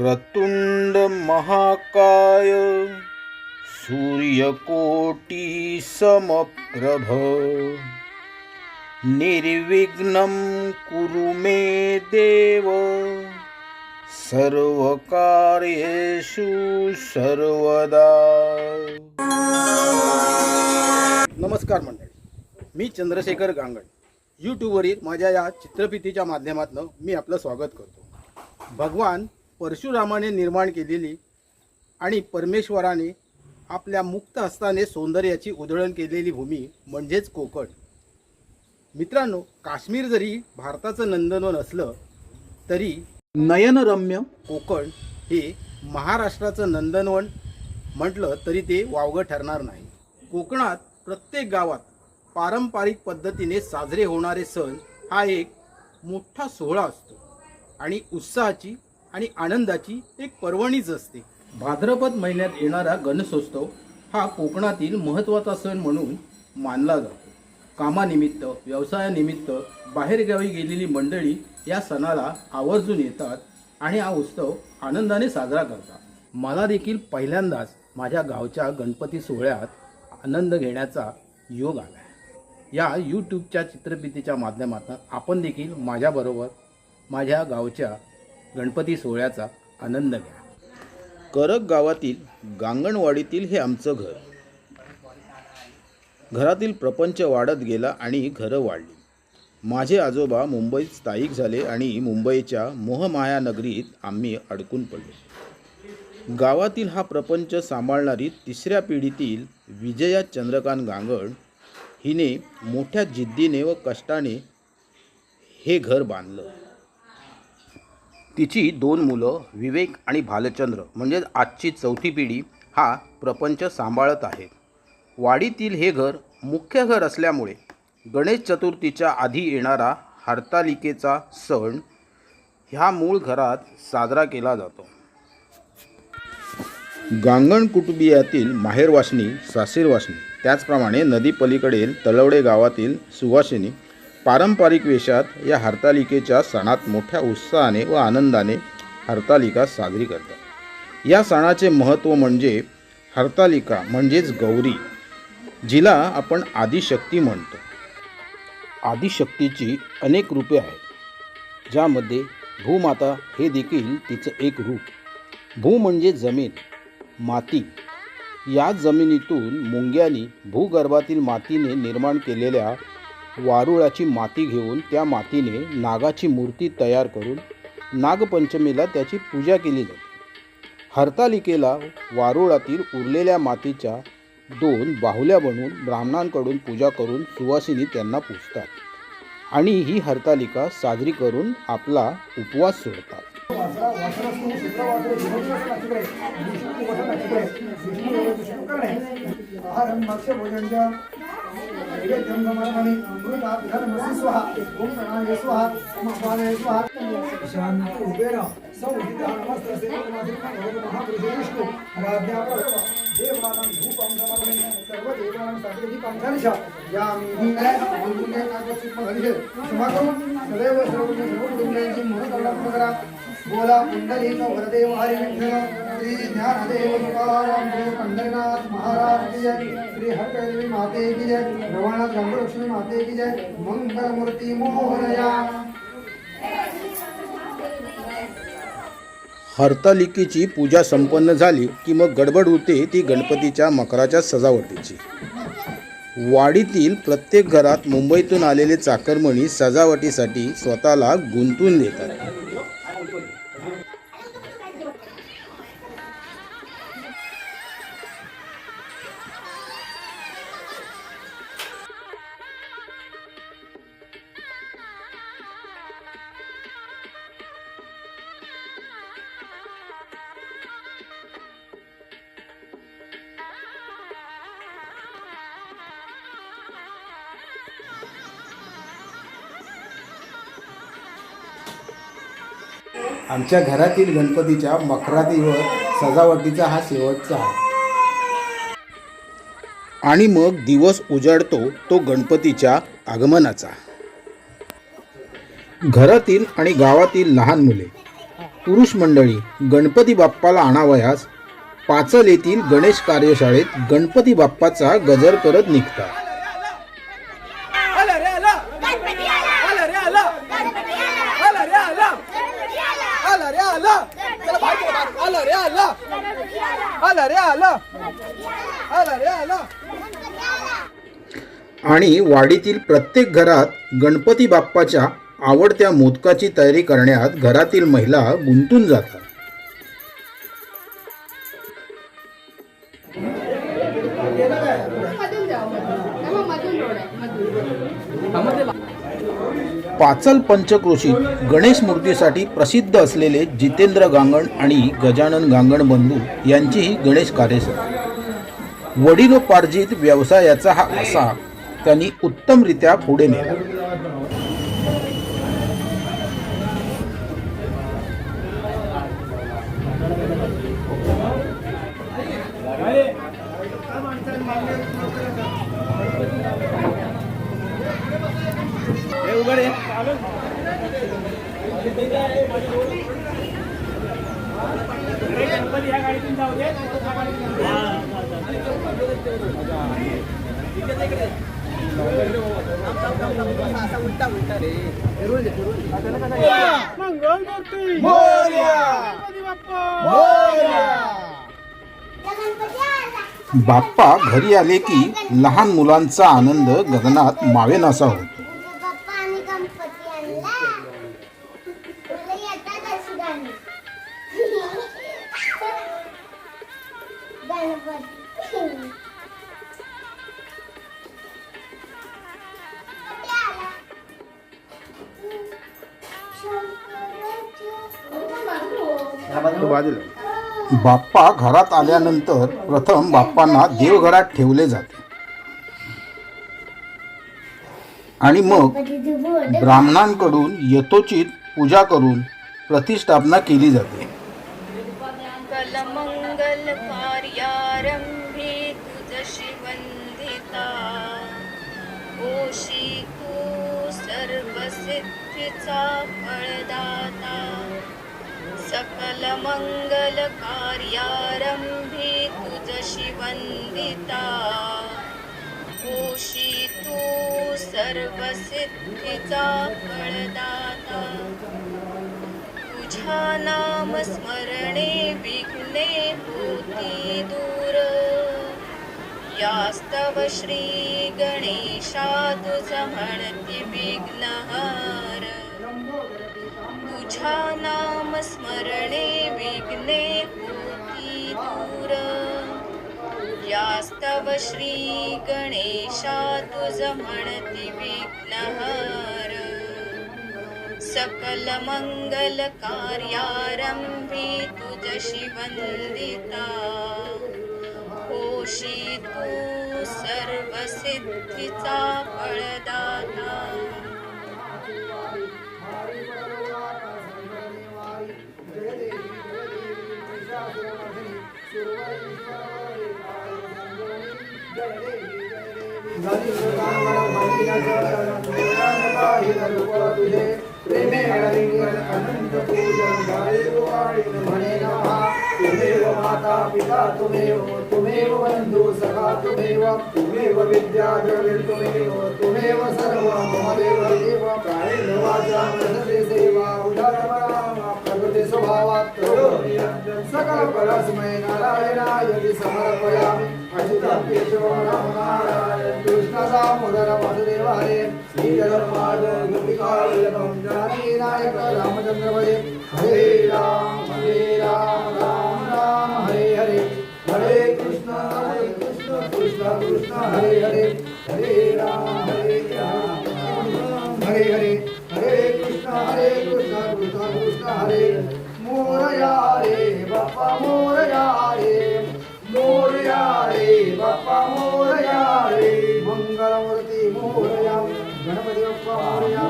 क्रतुंड महाकाय सूर्यकोटी समप्रभ निर्विघ्नं कुरु मे देव। सर्वकार्येषु सर्वदा। नमस्कार मंडळी मी चंद्रशेखर गांगण यूट्यूबवरील माझ्या या चित्रफितीच्या माध्यमातून मी आपलं स्वागत करतो. भगवान परशुरामाने निर्माण केलेली आणि परमेश्वराने आपल्या मुक्त हस्ताने सौंदर्याची उधळण केलेली भूमी म्हणजेच कोकण. मित्रांनो काश्मीर जरी भारताचं नंदनवन असलं तरी नयनरम्य कोकण हे महाराष्ट्राचं नंदनवन म्हटलं तरी ते वावगं ठरणार नाही. कोकणात प्रत्येक गावात पारंपरिक पद्धतीने साजरे होणारे सण हा एक मोठा सोहळा असतो आणि उत्साहाची आणि आनंदाची एक पर्वणीच असते. भाद्रपद महिन्यात येणारा गणेशोत्सव हा कोकणातील महत्त्वाचा सण म्हणून मानला जातो. कामानिमित्त व्यवसायानिमित्त बाहेरगावी गेलेली मंडळी या सणाला आवर्जून येतात आणि हा उत्सव आनंदाने साजरा करतात. मला देखील पहिल्यांदाच माझ्या गावच्या गणपती सोहळ्यात आनंद घेण्याचा योग आला या यूट्यूबच्या चित्रफितीच्या माध्यमातून आपण देखील माझ्याबरोबर माझ्या गावच्या गणपती सोहळ्याचा आनंद घ्या. करक गावातील गांगणवाडीतील हे आमचं घर. घरातील प्रपंच वाढत गेला आणि घरं वाढली. माझे आजोबा मुंबईत स्थायिक झाले आणि मुंबईच्या मोहमाया नगरीत आम्ही अडकून पडलो. गावातील हा प्रपंच सांभाळणारी तिसऱ्या पिढीतील विजया चंद्रकांत गांगण हिने मोठ्या जिद्दीने व कष्टाने हे घर बांधलं. तिची दोन मुलं विवेक आणि भालचंद्र म्हणजेच आजची चौथी पिढी हा प्रपंच सांभाळत आहेत वाडीतील हे घर मुख्य घर असल्यामुळे गणेश चतुर्थीच्या आधी येणारा हरतालिकेचा सण ह्या मूळ घरात साजरा केला जातो. गांगण कुटुंबियातील माहेरवासनी सासरवासनी त्याचप्रमाणे नदी पलीकडील तळवडे गावातील सुवासिनी पारंपरिक वेशात या हरतालिकेच्या सणात मोठ्या उत्साहाने व आनंदाने हरतालिका साजरी करतात. या सणाचे महत्त्व म्हणजे हरतालिका म्हणजेच गौरी जिला आपण आदिशक्ती म्हणतो. आदिशक्तीची अनेक रूपे आहेत ज्यामध्ये भूमाता हे देखील तिचं एक रूप. भू म्हणजे जमीन माती. या जमिनीतून मुंग्यानी भूगर्भातील मातीने निर्माण केलेल्या वारुळाची माती घेऊन त्या मातीने नागाची मूर्ती तयार करून नागपंचमीला त्याची पूजा केली जाते. हरतालिकेला वारुळातील उरलेल्या मातीच्या दोन बाहुल्या बनवून ब्राह्मणांकडून पूजा करून सुवासिनी त्यांना पूजतात आणि ही हरतालिका साजरी करून आपला उपवास सोडतात. भोजनच्या मत्स्यभोजनच्या नैवेद्यं समर्पणि अमृताभ्यर्मसि स्वाहा ॐ प्रणाय स्वाहा समस्वादय स्वाहा शान्तिरूपेण सौहितः नमस्तस्य महापुरुषे विष्णु आराध्यापर देवतानां धूपं समर्पणि सर्वदेवानां समागम सदैव बोला वरदेव श्री ज्ञानदेव तुकाराम देव पंढरीनाथ महाराज की जय. श्री हरकैवी माते की जय. भगवान गंगलक्ष्मी माते की जय. मंगलमूर्ती मोहनया. हरतालिकेची पूजा संपन्न झाली की मग गडबड होते ती गणपतीच्या मकराच्या सजावटीची. वाडीतील प्रत्येक घरात मुंबईतून आलेले चाकरमणी सजावटीसाठी स्वतःला गुंतून देतात. आमच्या घरातील गणपतीच्या मकरातीवर सजावटीचा हा शेवटचा आहे. आणि मग दिवस उजाडतो तो गणपतीच्या आगमनाचा. घरातील आणि गावातील लहान मुले पुरुष मंडळी गणपती बाप्पाला आणावयास पाचल येथील गणेश कार्यशाळेत गणपती बाप्पाचा गजर करत निघतात आला रे आला गणपती आला आला रे आला गणपती आला आला रे आला गणपती आला आला रे आला चला बाहेर बोला. आला रे आला गणपती आला रे आला. आला रे आला. आणि वाडीतील प्रत्येक घरात गणपती बाप्पाच्या आवडत्या मोदकाची तयारी करण्यात घरातील महिला गुंतून जातात. मधून पाचल पंचक्रोशीत गणेश मूर्तीसाठी प्रसिद्ध असलेले जितेंद्र गांगण आणि गजानन गांगण बंधू यांचीही गणेश कार्यशाळा वडिलोपार्जित व्यवसायाचा हा असा त्यांनी उत्तमरित्या पुढे नेला. बाप्पा घरी आले की लहान मुलांचा आनंद गगनात मावेनासा होतो. शंकराच्या बाप्पा घरात आल्यानंतर प्रथम बाप्पांना देवघरात ठेवले जाते. आणि मग ब्राह्मणांकडून यथोचित पूजा करून प्रतिष्ठापना केली जाते. मंगल सकल मंगल कार्यारंभे तुझशी वंदिता ओशी तू सर्वसिद्धीचा फळदाता तुझ्या नाम स्मरणे विघ्ने होती दूर। यास्तव श्री गणेशा तुझ म्हणती विघ्नहार। तुझ्या नाम स्मरणे विघ्ने होती दूर। यास्तव श्री गणेशा तुझ म्हणती विघ्नहार। सकल मंगल कार्यारंभी तुझशी वंदिता। होशी तू सर्व सिद्धीचा फळदाता प्रेमे अनंत पूजन म्हणे नमः तुमेव माता पिता तुमेव तुमेव बंधू सखा तुमेव तुमेव विद्या द्रव्य तुमेव तुमेव सर्व मम देव देव काळेन वाचा मनसे सेवा उदारमणा स्वभावात् सकल परस्मै नारायणाय समर्पयामि। अजितं केशवं राम नारायण कृष्ण दामोदर वासुदेव हरे श्रीधर्माद गोपिकावल्लभं जानकी नायक हरे राम हरे राम राम राम हरे हरे। हरे कृष्ण हरे कृष्ण कृष्ण कृष्ण हरे हरे। हरे राम हरे राम हरे हरे हरे। कृष्ण हरे कृष्ण कृष्ण कृष्ण हरे हरे। मोरया रे बाप्पा मोरया रे मोरया रे बाप्पा मोरया रे मंगलमूर्ती मोरया गणपती बाप्पा मोरया.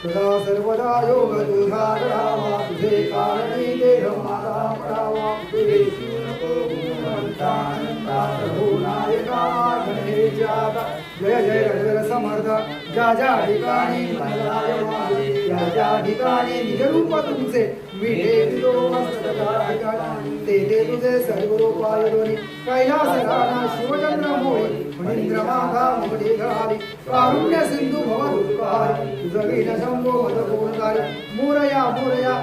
सदा सर्वदा योग तुझा रामा तुझे कारणी देह माझा पडावा तुझे जय जय रजर समर्थ. ज्या ज्या ठिकाणी ज्या ज्या ठिकाणी निजरूप तुमचे मिठे दिलो मस्तका ठिकाणी ते ते तुझे सर्व रूपाय दोन्ही कैलास राणा शिवचंद्र मोळी मणिंद्र मागा मोठी घाली कारुण्य सिंधू भव दुर्गारी तुझं विण शंभो मद मोरया मोरया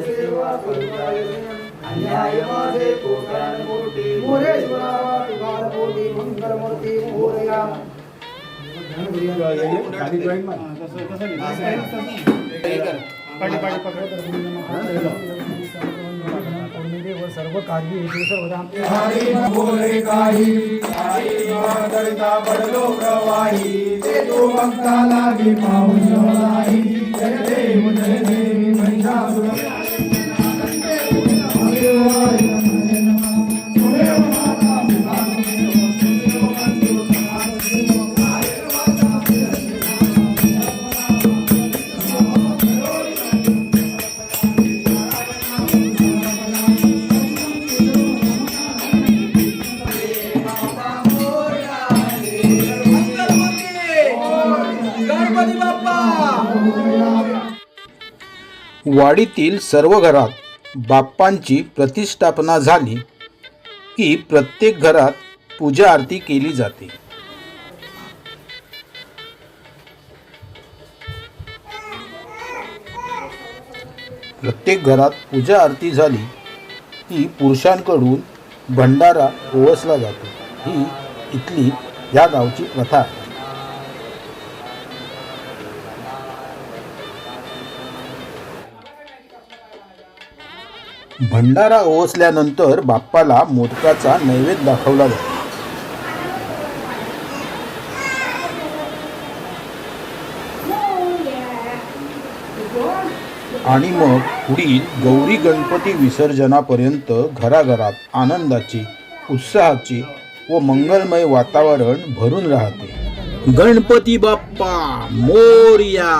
सेवा अन्याय माझे कोटान मोठी मंगलमूर्ती मोरया सर्व कार्य प्रवाही ते तो भक्ताला पाहून जय देव जय देव वाडीतील सर्व घरात बाप्पांची प्रतिष्ठापना झाली की प्रत्येक घरात पूजा आरती केली जाते. प्रत्येक घरात पूजा आरती झाली की पुरुषांकडून भंडारा ओवसला जातो. ही इथली या गावची प्रथा आहे. भंडारा ओसल्यानंतर बाप्पाला मोदकाचा नैवेद्य दाखवला जातो. आणि मग पुढील गौरी गणपती विसर्जनापर्यंत घराघरात आनंदाची उत्साहाची व मंगलमय वातावरण भरून राहते. गणपती बाप्पा मोरया!